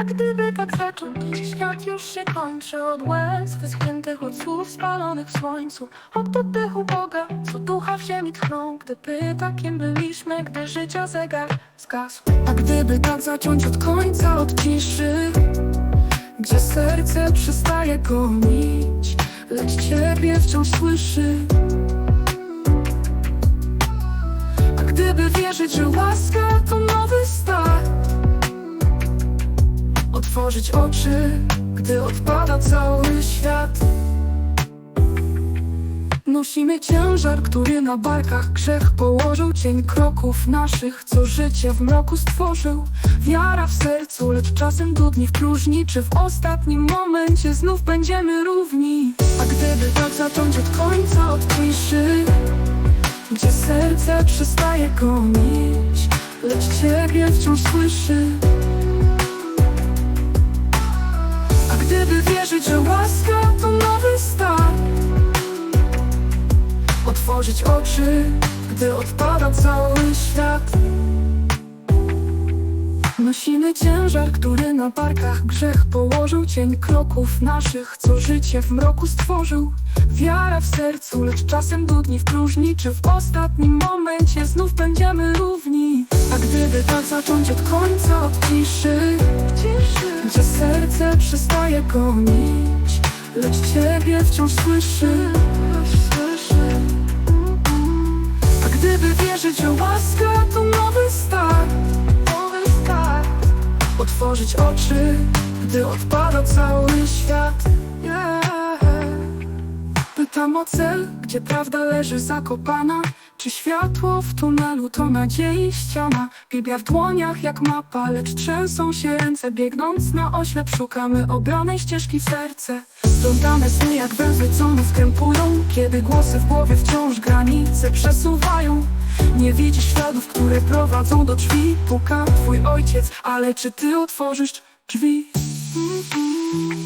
A gdyby tak zacząć, świat już się kończy. Od łez wyschniętych, od słów spalonych w słońcu. Od oddechu Boga, co ducha w ziemi tchnął Gdyby takim byliśmy, gdy życia zegar zgasł. A gdyby tak zacząć od końca, od ciszy Gdzie serce przestaje gonić Lecz Ciebie wciąż słyszy. A gdyby wierzyć, że łaska Otworzyć oczy, gdy odpada cały świat. Nosimy ciężar, który na barkach grzech położył Cień kroków naszych, co życie w mroku stworzył. Wiara w sercu, lecz czasem dudni w próżni Czy w ostatnim momencie znów będziemy równi. A gdyby tak zacząć od końca, od Gdzie serce przestaje gonić Lecz Ciebie wciąż słyszy gdyby wierzyć, że łaska to nowy start Otworzyć oczy, gdy odpada cały świat. Nosimy ciężar, który na barkach grzech położył Cień kroków naszych, co życie w mroku stworzył. Wiara w sercu, lecz czasem dudni w próżni Czy w ostatnim momencie znów będziemy równi. A gdyby tak zacząć od końca, od ciszy Gdzie serce przestaje gonić Lecz Ciebie wciąż słyszy A gdyby wierzyć, że łaska to nowy start. Otworzyć oczy, gdy odpada cały świat. Pytam o cel, gdzie prawda leży zakopana Czy światło w tunelu to nadziei ściana Biblia w dłoniach jak mapa, lecz trzęsą się ręce. Biegnąc na oślep szukamy obranej ścieżki w serce. Splątane sny jak węzły, co nas krępują Kiedy głosy w głowie wciąż granice przesuwają. Nie widzisz śladów, które prowadzą do drzwi. Puka twój ojciec, ale czy ty otworzysz drzwi? Mm-mm.